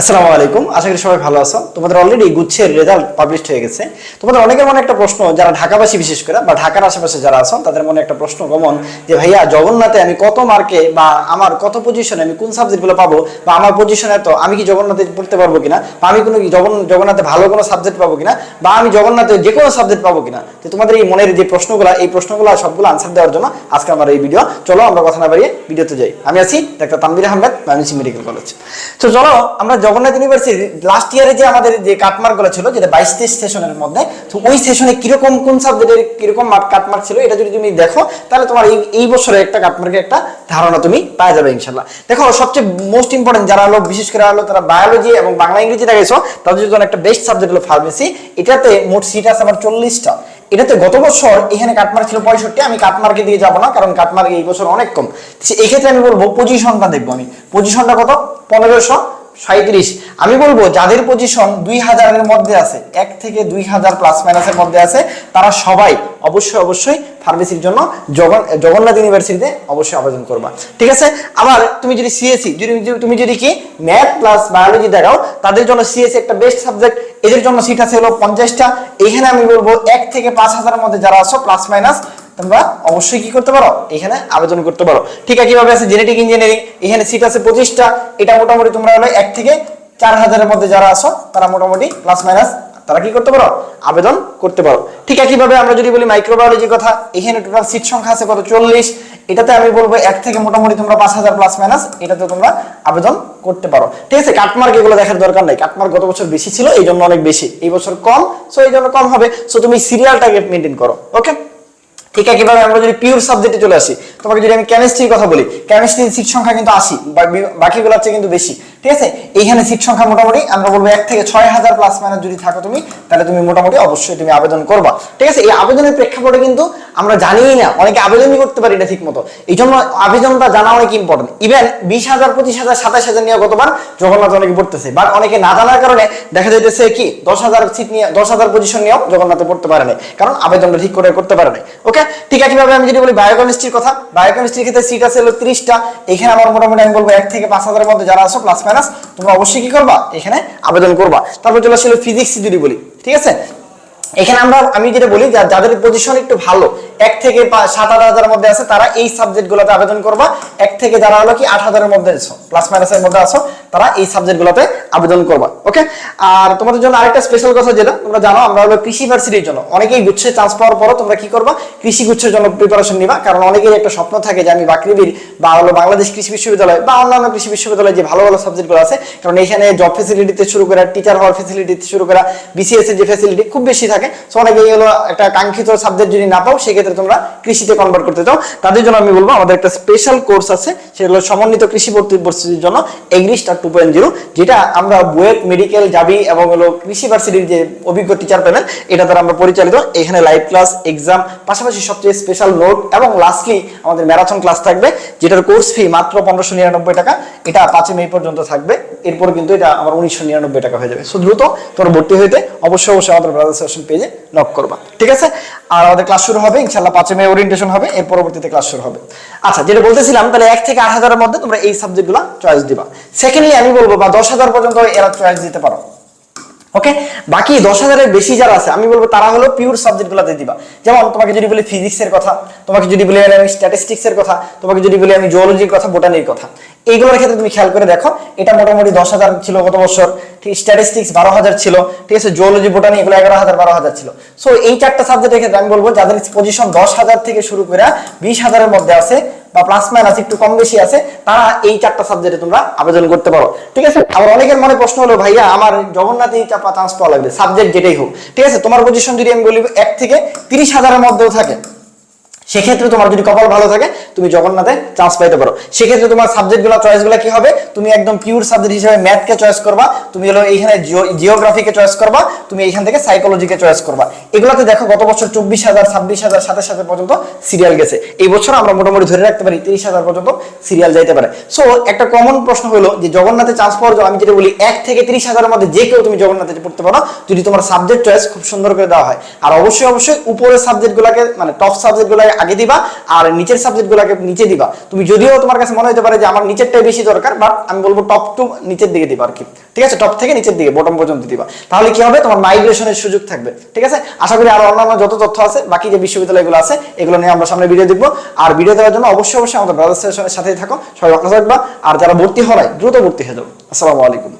আসসালামু আলাইকুম। আশা করি সবাই ভালো আছো। তোমাদের অলরেডি গুচ্ছের রেজাল্ট পাবলিশ হয়ে গেছে। তোমাদের অনেকের মনে একটা প্রশ্ন, যারা ঢাকাবাসী বিশেষ করে বা ঢাকার আশেপাশে যারা আছো তাদের মনে একটা প্রশ্ন কমন যে, ভাইয়া, জগন্নাথে আমি কত মার্কে বা আমার কত পজিশনে আমি কোন সাবজেক্টগুলো পাবো? বা আমার পজিশনে তো আমি কি জগন্নাথে পড়তে পারব কিনা? বা আমি কোনো জগন, জগন্নাথে ভালো কোনো সাবজেক্ট পাবো কিনা? বা আমি জগন্নাথে যে কোনো সাবজেক্ট পাবো কিনা? তো তোমাদের এই মনের যে প্রশ্নগুলো, এই প্রশ্নগুলো সবগুলো আনসার দেওয়ার জন্য আজকে আমার এই ভিডিও চলো আমরা কথা না বাড়িয়ে ভিডিওতে যাই। আমি আছি ডাক্তার তানবির আহমেদ মাইমিসি মেডিকেল কলেজ তো চলো, আমরা জগন্নাথ ইউনিভার্সিটি লাস্ট ইয়ারে যে আমাদের যে কাটমার্কগুলো ছিল, যেটা বাইশ তেইশ সেশনের মধ্যে, তো ওই সেশনে কীরকম, কোন সাবজেক্টের কীরকম কাটমার্ক ছিল, এটা যদি তুমি দেখো, তাহলে তোমার এই এই বছরে একটা কাটমার্কের একটা ধারণা তুমি পাওয়া যাবে ইনশাল্লাহ দেখো, সবচেয়ে মোস্ট ইম্পর্টেন্ট যারা হলো বিশেষ করে হলো তারা বায়োলজি এবং বাংলা ইংরেজিটা গেছো তাদের জন্য একটা বেস্ট সাবজেক্ট হলো ফার্মেসি এটাতে মোট সিট আছে আমার চল্লিশটা। এটাতে গত বছর এখানে কাটমার্ক ছিল পঁয়ষট্টি, আমি কাটমার্কে দিয়ে যাব না, কারণ কাটমার্ক এই বছর অনেক কম। এই ক্ষেত্রে আমি বলব পজিশনটা দেখব আমি। পজিশনটা কত? পনেরোশো। সাঁত্রিশ আমি বলব, যাদের পজিশন দুই হাজারের মধ্যে আছে, এক থেকে দুই হাজার প্লাস মাইনাসের মধ্যে আছে, তারা সবাই অবশ্যই অবশ্যই ফার্মেসির জন্য জগন জগন্নাথ ইউনিভার্সিটিতে অবশ্যই আবেদন করবা। ঠিক আছে? আবার তুমি যদি সিএসসি যদি যদি- তুমি যদি কি ম্যাথ প্লাস বায়োলজি দেখাও, তাদের জন্য সিএসসি একটা বেস্ট সাবজেক্ট এদের জন্য সিট আছে হলো পঞ্চাশটা। এখানে আমি বলব, এক থেকে পাঁচ হাজারের মধ্যে যারা আছো প্লাস মাইনাস তোমরা অবশ্যই কি করতে পারো? এখানে আবেদন করতে পারো। ঠিক আছে কীভাবে আছে জেনেটিক ইঞ্জিনিয়ারিং এখানে সিট আছে পঁচিশটা। এটা মোটামুটি তোমরা হলো এক থেকে চার হাজারের মধ্যে যারা আছো, তারা মোটামুটি প্লাস মাইনাস তারা কি করতে পারো? আবেদন করতে পারো। ঠিক একইভাবে আমরা যদি বলি মাইক্রোবায়োলজির কথা, এখানে টোটাল সিট সংখ্যা আছে কত? চল্লিশ। এটাতে আমি বলব এক থেকে মোটামুটি তোমরা পাঁচ হাজার প্লাস মাইনাস এটাতে তোমরা আবেদন করতে পারো। ঠিক আছে কাটমার্ক এগুলো দেখার দরকার নাই। কাটমার্ক গত বছর বেশি ছিল এই জন্য অনেক বেশি। এই বছর কম সো এই জন্য কম হবে। সো তুমি সিরিয়ালটাকে মেনটেন করো ওকে ঠিক কীভাবে আমরা যদি পিওর সাবজেক্টে চলে আসি, তোমাকে যদি আমি কেমিস্ট্রির কথা বলি কেমিস্ট্রির সিট সংখ্যা কিন্তু আসি বাকিগুলোর চেয়ে কিন্তু বেশি। ঠিক আছে? এইখানে সিট সংখ্যা মোটামুটি, আমরা বলব এক থেকে ছয় হাজার প্লাস মাইনাস যদি থাকো তুমি, তাহলে তুমি মোটামুটি অবশ্যই তুমি আবেদন করবা। ঠিক আছে? এই আবেদনের প্রেক্ষাপটে কিন্তু আমরা জানিই না, অনেকে আবেদনই করতে পারি না ঠিক মতো এই জন্য আবেদনটা জানা অনেক ইম্পর্টেন্ট ইভেন বিশ হাজার, পঁচিশ হাজার, সাতাশ হাজার নিয়ে গতবার জগন্নাথ অনেকে পড়তেছে। বাট অনেকে না জানার কারণে দেখা যাইতেছে কি, দশ হাজার সিট নিয়ে, দশ হাজার পজিশন নিয়েও জগন্নাথে পড়তে পারে না কারণ আবেদনটা ঠিক করে করতে পারে না ওকে ঠিক আছে কীভাবে আমি যদি বলি বায়োকেমিস্ট্রির কথা বায়োকেমিস্ট্রির ক্ষেত্রে সিট আছে হলো তিরিশটা। এখানে আমার মোটামুটি আমি বলব এক থেকে পাঁচ হাজারের মধ্যে যারা আসো প্লাস মাইনাস তোমরা অবশ্যই কি করবা? এখানে আবেদন করবা। তারপর চলে আসলে ফিজিক্স যদি বলি, ঠিক আছে? এখানে আমরা, আমি যেটা বলি যাদের পজিশন একটু ভালো, এক থেকে সাত, আট হাজারের মধ্যে আছে, তারা এই সাবজেক্ট গুলোতে আবেদন করবা। এক থেকে যারা হলো কি, আট হাজারের মধ্যে আছো প্লাস মাইনাসের মধ্যে আছো তারা এই সাবজেক্ট গুলোতে আবেদন করবা ওকে আর তোমাদের জন্য আরেকটা স্পেশাল কথা যেটা, তোমরা জানো, আমরা হলো কৃষি ভার্সিটির জন্য। অনেকেই গুচ্ছে চান্স পাওয়ার পরও তোমরা কি করবা? কৃষি গুচ্ছের জন্য প্রিপারেশন নিবা, কারণ অনেকেই একটা স্বপ্ন থাকে যে আমি বাকরিবির বা হলো বাংলাদেশ কৃষি বিশ্ববিদ্যালয় বা অন্যান্য কৃষি বিশ্ববিদ্যালয়ে যে ভালো ভালো সাবজেক্টগুলো আছে, কারণ এখানে জব ফেসিলিটিতে শুরু করে টিচার হওয়ার ফেসিলিটিতে শুরু করে বিসিএস এর যে ফেসিলিটি খুব বেশি থাকে। সো অনেকেই হলো একটা কাঙ্ক্ষিত সাবজেক্ট যদি না পাও, সেক্ষেত্রে তোমরা কৃষিতে কনভার্ট করতে চাও। তাদের জন্য আমি বলব, আমাদের একটা স্পেশাল কোর্স আছে, সেটা হলো সমন্বিত কৃষি পরিস্থিতির জন্য এগ্রি টু পয়েন্ট জিরো যেটা আমরা বুয়েট মেডিকেল, জাবি এবং হলো কৃষি ভার্সিটির যে অভিজ্ঞ টিচার প্যানেল এটা দ্বারা আমরা পরিচালিত। এখানে লাইভ ক্লাস এক্সাম পাশাপাশি সবচেয়ে স্পেশাল নোট এবং লাস্টলি আমাদের ম্যারাথন ক্লাস থাকবে, যেটার কোর্স ফি মাত্র পনেরোশো নিরানব্বই টাকা। এটা পাঁচই মে পর্যন্ত থাকবে। এরপর কিন্তু এটা আমার উনিশশো নিরানব্বই টাকা হয়ে যাবে। সো দ্রুত তোমরা ভর্তি হইতে অবশ্যই অবশ্যই আমাদের ব্রাদার সেশন পেজে নক করবা। ঠিক আছে? আর আমাদের ক্লাস শুরু হবে ইনশাল্লাহ পাঁচে মে ওরিয়েন্টেশন হবে, এর পরবর্তীতে ক্লাস শুরু হবে। আচ্ছা যেটা বলতেছিলাম, তাহলে এক থেকে আট হাজারের মধ্যে তোমরা এই সাবজেক্টগুলো চয়েস দিবা। সেকেন্ডলি আমি বলব বা দশ হাজার পর্যন্ত এরা চয়েস দিতে পারো। ওকে বাকি দশ হাজারের বেশি যারা আছে, আমি বলব তারা হলো পিওর সাবজেক্ট গুলাতে দিবা। যেমন তোমাকে যদি বলি ফিজিক্স এর কথা, তোমাকে যদি বলি আমি স্ট্যাটিস্টিক্স এর কথা, তোমাকে যদি বলি আমি জিওলজির কথা বোটানির কথা, এইগুলোর ক্ষেত্রে তুমি খেয়াল করে দেখো, এটা মোটামুটি দশ হাজার ছিল গত বছর, ঠিক স্ট্যাটিস্টিক্স বারো হাজার ছিল, ঠিক আছে জিওলজি বোটানি এগুলো এগারো হাজার, বারো হাজার ছিল। সো এই চারটা সাবজেক্টের ক্ষেত্রে আমি বলব যাদের পজিশন দশ হাজার থেকে শুরু করে বিশ হাজারের মধ্যে আছে বা প্লাস মাইনাস একটু কম বেশি আছে, তারা এই চারটা সাবজেক্টে তোমরা আবেদন করতে পারো। ঠিক আছে? আবার অনেকের মনে প্রশ্ন হলো, ভাইয়া, আমার জগন্নাথই চাপা চান্স পাওয়া লাগবে সাবজেক্ট যেটাই হোক। ঠিক আছে? তোমার পজিশন যদি আমি বলি, এক থেকে তিরিশ হাজারের মধ্যেও থাকে। সেক্ষেত্রে তোমার যদি কপাল ভালো থাকে, তুমি জগন্নাথে চান্স পাইতে পারো। সেক্ষেত্রে তোমার সাবজেক্টগুলো চয়েসগুলো কি হবে? তুমি একদম পিওর সাবজেক্ট হিসেবে ম্যাথকে চয়েস করবা, তুমি হলো এইখানে জিওগ্রাফিকে চয়েস করবা, তুমি এইখান থেকে সাইকোলজিকে চয়েস করবা। এগুলোতে দেখো গত বছর চব্বিশ হাজার, ছাব্বিশ হাজার, সাতাশ হাজার পর্যন্ত সিরিয়াল গেছে। এই বছর আমরা মোটামুটি ধরে রাখতে পারি তিরিশ হাজার পর্যন্ত সিরিয়াল যাইতে পারে। সো একটা কমন প্রশ্ন হলো যে জগন্নাথে চান্স পাওয়ার জন্য আমি যেটা বলি, এক থেকে তিরিশ হাজারের মধ্যে যে কেউ তুমি জগন্নাথে পড়তে পারো, যদি তোমার সাবজেক্ট চয়েস খুব সুন্দর করে দেওয়া হয়। আর অবশ্যই অবশ্যই উপরের সাবজেক্টগুলোকে মানে টপ সাবজেক্টগুলোকে আগে দিবা আর নিচের সাবজেক্টগুলোকে নিচে দিবা। তুমি যদিও তোমার কাছে মনে হতে পারে যে আমার নিচেরটাই বেশি দরকার বাট আমি বলব টপ টু নিচের দিকে দিবা আর কি ঠিক আছে? টপ থেকে নিচের দিকে বটম পর্যন্ত দিবা। তাহলে কি হবে? তোমার মাইগ্রেশনের সুযোগ থাকবে। ঠিক আছে? আশা করি আরও অন্যান্য যত তথ্য আছে, বাকি যে বিশ্ববিদ্যালয়গুলো আছে, এগুলো নিয়ে আমরা সামনে ভিডিও দেখব। আর ভিডিও দেওয়ার জন্য অবশ্যই অবশ্যই আমাদের ব্রাদার সেশনের সাথেই থাকো। সবাই ভালো থাকবা। আর যারা ভর্তি হয় দ্রুত ভর্তি হয়ে যাব আসসালামু আলাইকুম।